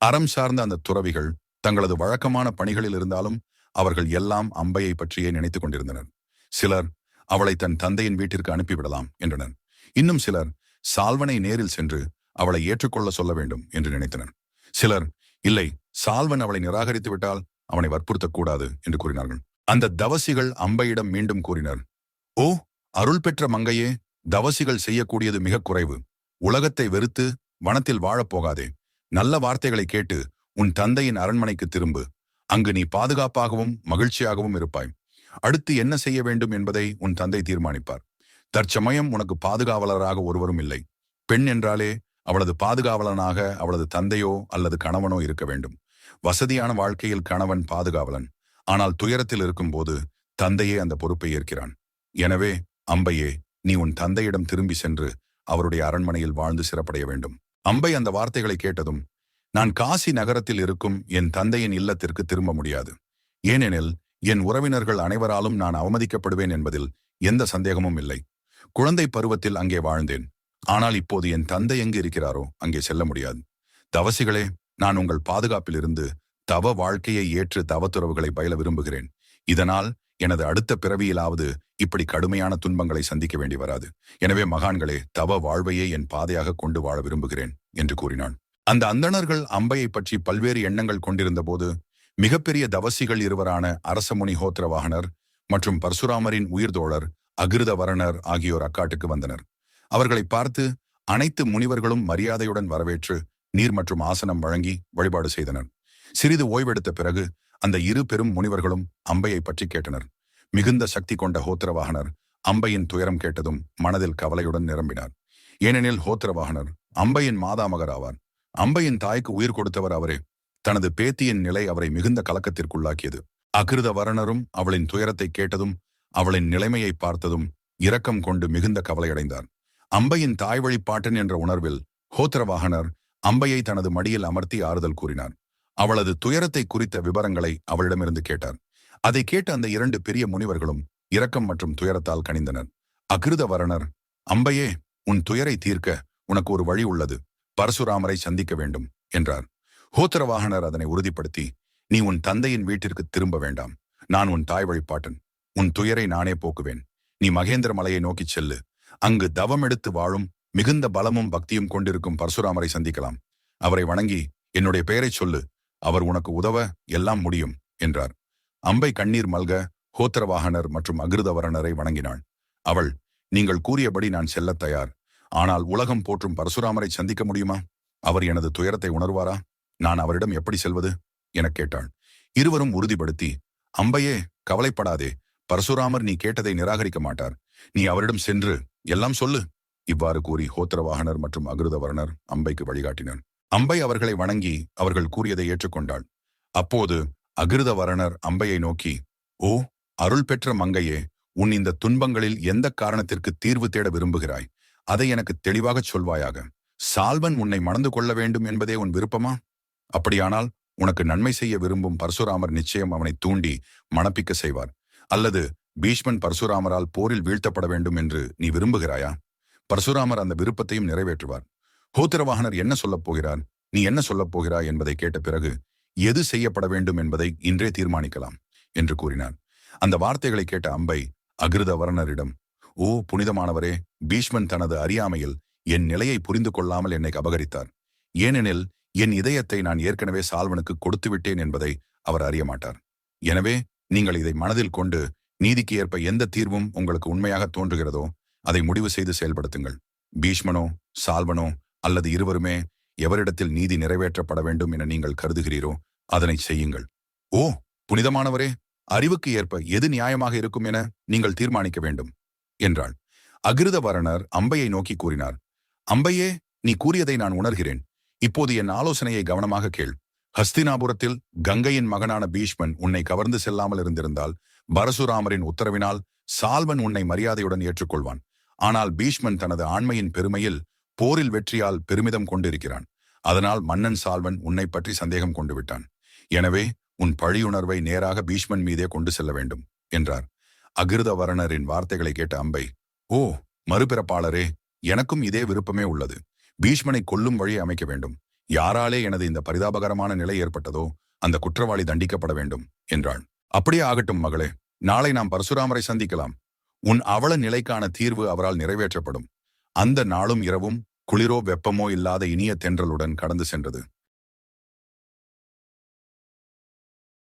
அறம் சார்ந்த அந்த துறவிகள் தங்களது வழக்கமான பணிகளில் இருந்தாலும் அவர்கள் எல்லாம் அம்பையை பற்றியே நினைத்துக் கொண்டிருந்தனர். சிலர் அவளை தன் தந்தையின் வீட்டிற்கு அனுப்பிவிடலாம் என்றனர். இன்னும் சிலர் சால்வனை நேரில் சென்று அவளை ஏற்றுக்கொள்ள சொல்ல வேண்டும் என்று நினைத்தனர். சிலர் இல்லை சால்வன் அவளை நிராகரித்து விட்டால் அவனை வற்புறுத்தக்கூடாது என்று கூறினார்கள். அந்த தவசிகள் அம்பையிடம் மீண்டும் கூறினர் ஓ அருள் பெற்ற மங்கையே தவசிகள் செய்யக்கூடியது மிக குறைவு. உலகத்தை வெறுத்து வனத்தில் வாழப் போகாதே. நல்ல வார்த்தைகளை கேட்டு உன் தந்தையின் அரண்மனைக்கு திரும்பு. அங்கு நீ பாதுகாப்பாகவும் மகிழ்ச்சியாகவும் இருப்பாய். அடுத்து என்ன செய்ய வேண்டும் என்பதை உன் தந்தை தீர்மானிப்பார். தற்சமயம் உனக்கு பாதுகாவலராக ஒருவரும் இல்லை. பெண் என்றாலே அவளது பாதுகாவலனாக அவளது தந்தையோ அல்லது கணவனோ இருக்க வேண்டும். வசதியான வாழ்க்கையில் கணவன் பாதுகாவலன். ஆனால் துயரத்தில் இருக்கும்போது தந்தையே அந்த பொறுப்பை ஏற்கிறான். எனவே அம்பையே நீ உன் தந்தையிடம் திரும்பி சென்று அவருடைய அரண்மனையில் வாழ்ந்து சிறப்படைய வேண்டும். அம்பை அந்த வார்த்தைகளை கேட்டதும் நான் காசி நகரத்தில் இருக்கும் என் தந்தையின் இல்லத்திற்கு திரும்ப முடியாது. ஏனெனில் என் உறவினர்கள் அனைவராலும் நான் அவமதிக்கப்படுவேன் என்பதில் எந்த சந்தேகமும் இல்லை. குழந்தை பருவத்தில் அங்கே வாழ்ந்தேன். ஆனால் இப்போது என் தந்தை எங்கு இருக்கிறாரோ அங்கே செல்ல முடியாது. தவசிகளே நான் உங்கள் பாதுகாப்பில் இருந்து தவ வாழ்க்கையை ஏற்று தவத்துறவுகளை பயில விரும்புகிறேன். இதனால் எனது அடுத்த பிறவியிலாவது இப்படி கடுமையான துன்பங்களை சந்திக்க வேண்டி வராது. எனவே மகான்களே தவ வாழ்வையே என் பாதையாக கொண்டு வாழ விரும்புகிறேன். என்று கூறினான். அந்த அந்தணர்கள் அம்பையை பற்றி பல்வேறு எண்ணங்கள் கொண்டிருந்த போது மிகப்பெரிய தவசிகள் இருவரான அரசமுனி ஹோத்திரவாகனர் மற்றும் பரசுராமரின் உயிர்தோழர் அகிருதவரணர் ஆகியோர் அக்காட்டுக்கு வந்தனர். அவர்களை பார்த்து அனைத்து முனிவர்களும் மரியாதையுடன் வரவேற்று நீர் மற்றும் ஆசனம் வழங்கி வழிபாடு செய்தனர். சிறிது ஓய்வெடுத்த பிறகு அந்த இரு பெரும் முனிவர்களும் அம்பையை பற்றி கேட்டனர். மிகுந்த சக்தி கொண்ட ஹோத்திரவாகனர் அம்பையின் துயரம் கேட்டதும் மனதில் கவலையுடன் நிரம்பினார். ஏனெனில் ஹோத்திரவாகனர் அம்பையின் மாதாமகர் ஆவார். அம்பையின் தாய்க்கு உயிர் கொடுத்தவர் அவரே. தனது பேத்தியின் நிலை அவரை மிகுந்த கலக்கத்திற்குள்ளாக்கியது. அகிருத வரணரும் அவளின் துயரத்தை கேட்டதும் அவளின் நிலைமையை பார்த்ததும் இரக்கம் கொண்டு மிகுந்த கவலையடைந்தார். அம்பையின் தாய் வழிபாட்டன் என்ற உணர்வில் ஹோத்திரவாகனர் அம்பையை தனது மடியில் அமர்த்தி ஆறுதல் கூறினார். அவளது துயரத்தை குறித்த விவரங்களை அவளிடமிருந்து கேட்டார். அதை கேட்ட அந்த இரண்டு பெரிய முனிவர்களும் இரக்கம் மற்றும் துயரத்தால் கணிந்தனர் அகிருதவரணர் அம்பையே உன் துயரை தீர்க்க உனக்கு ஒரு வழி உள்ளது. பரசுராமரை சந்திக்க வேண்டும் என்றார். ஹோத்திரவாகனர் அதனை உறுதிப்படுத்தி நீ உன் தந்தையின் வீட்டிற்கு திரும்ப வேண்டாம். நான் உன் தாய் வழிபாட்டன். உன் துயரை நானே போக்குவேன். நீ மகேந்திர மலையை நோக்கிச் செல்லு. அங்கு தவம் எடுத்து வாழும் மிகுந்த பலமும் பக்தியும் கொண்டிருக்கும் பரசுராமரை சந்திக்கலாம். அவரை வணங்கி என்னுடைய பெயரைச் சொல்லு. அவர் உனக்கு உதவ எல்லாம் முடியும் என்றார். அம்பை கண்ணீர் மல்க ஹோத்திரவாகனர் மற்றும் அகிருதவரணரை வணங்கினாள். அவள் நீங்கள் கூறியபடி நான் செல்லத் தயார். ஆனால் உலகம் போற்றும் பரசுராமரை சந்திக்க முடியுமா? அவர் எனது துயரத்தை உணர்வாரா? நான் அவரிடம் எப்படி செல்வது? எனக் கேட்டாள். இருவரும் உறுதிப்படுத்தி அம்பையே கவலைப்படாதே. பரசுராமர் நீ கேட்டதை நிராகரிக்க மாட்டார். நீ அவரிடம் சென்று எல்லாம் சொல்லு. இவ்வாறு கூறி ஹோத்திரவாகனர் மற்றும் அகிருதவர்ணர் அம்பைக்கு வழிகாட்டினர். அம்பை அவர்களை வணங்கி அவர்கள் கூறியதை ஏற்றுக்கொண்டாள். அப்போது அகிருதவரணர் அம்பையை நோக்கி ஓ அருள் பெற்ற மங்கையே உன் இந்த துன்பங்களில் எந்த காரணத்திற்கு தீர்வு தேட விரும்புகிறாய்? அதை எனக்கு தெளிவாகச் சொல்வாயாக. சால்வன் உன்னை மணந்து கொள்ள வேண்டும் என்பதே உன் விருப்பமா? அப்படியானால் உனக்கு நன்மை செய்ய விரும்பும் பரசுராமர் நிச்சயம் அவனை தூண்டி மணப்பிக்க செய்வார். அல்லது பீஷ்மன் பரசுராமரால் போரில் வீழ்த்தப்பட வேண்டும் என்று நீ விரும்புகிறாயா? பரசுராமர் அந்த விருப்பத்தையும் நிறைவேற்றுவார். ஹோத்திரவாகனர் என்ன சொல்லப் போகிறார்? நீ என்ன சொல்லப் போகிறாய் என்பதை கேட்ட பிறகு எது செய்யப்பட வேண்டும் என்பதை இன்றே தீர்மானிக்கலாம் என்று கூறினார். அந்த வார்த்தைகளை கேட்ட அம்பை அகிருதவர்ணரிடம் ஓ புனிதமானவரே பீஷ்மன் தனது அறியாமையில் என் நிலையை புரிந்து கொள்ளாமல் என்னை அபகரித்தார். ஏனெனில் என் இதயத்தை நான் ஏற்கனவே சால்வனுக்கு கொடுத்து விட்டேன் என்பதை அவர் அறிய மாட்டார் எனவே நீங்கள் இதை மனதில் கொண்டு நீதிக்கு ஏற்ப எந்த தீர்வும் உங்களுக்கு உண்மையாக தோன்றுகிறதோ அதை முடிவு செய்து செயல்படுத்துங்கள். பீஷ்மனோ சால்வனோ அல்லது இருவருமே எவரிடத்தில் நீதி நிறைவேற்றப்பட வேண்டும் என நீங்கள் கருதுகிறீரோ அதனை செய்யுங்கள். ஓ புனிதமானவரே அறிவுக்கு ஏற்ப எது நியாயமாக இருக்கும் என நீங்கள் தீர்மானிக்க வேண்டும். என்றாள். அகிருதவரணர் அம்பையை நோக்கி கூறினார் அம்பையே நீ கூறியதை நான் உணர்கிறேன். இப்போது என் ஆலோசனையை கவனமாக கேள். ஹஸ்தினாபுரத்தில் கங்கையின் மகனான பீஷ்மன் உன்னை கவர்ந்து செல்லாமல் இருந்திருந்தால் பரசுராமரின் உத்தரவினால் சால்வன் உன்னை மரியாதையுடன் ஏற்றுக்கொள்வான். ஆனால் பீஷ்மன் தனது ஆண்மையின் பெருமையில் போரில் வெற்றியால் பெருமிதம் கொண்டிருக்கிறான். அதனால் மன்னன் சால்வன் உன்னை பற்றி சந்தேகம் கொண்டு விட்டான் எனவே உன் பழியுணர்வை நேராக பீஷ்மன் மீதே கொண்டு செல்ல வேண்டும் என்றார். அகிருதவரணரின் வார்த்தைகளை கேட்ட அம்பை ஓ மறுபிறப்பாளரே எனக்கும் இதே விருப்பமே உள்ளது. பீஷ்மனை கொல்லும் வழி அமைக்க வேண்டும். யாராலே எனது இந்த பரிதாபகரமான நிலை ஏற்பட்டதோ அந்த குற்றவாளி தண்டிக்கப்பட வேண்டும் என்றாள். அப்படியே ஆகட்டும் மகளே நாளை நாம் பரசுராமரை சந்திக்கலாம். உன் அவல நிலைக்கான தீர்வு அவரால் நிறைவேற்றப்படும். அந்த நாளும் இரவும் குளிரோ வெப்பமோ இல்லாத இனிய தென்றலுடன் கடந்து சென்றது.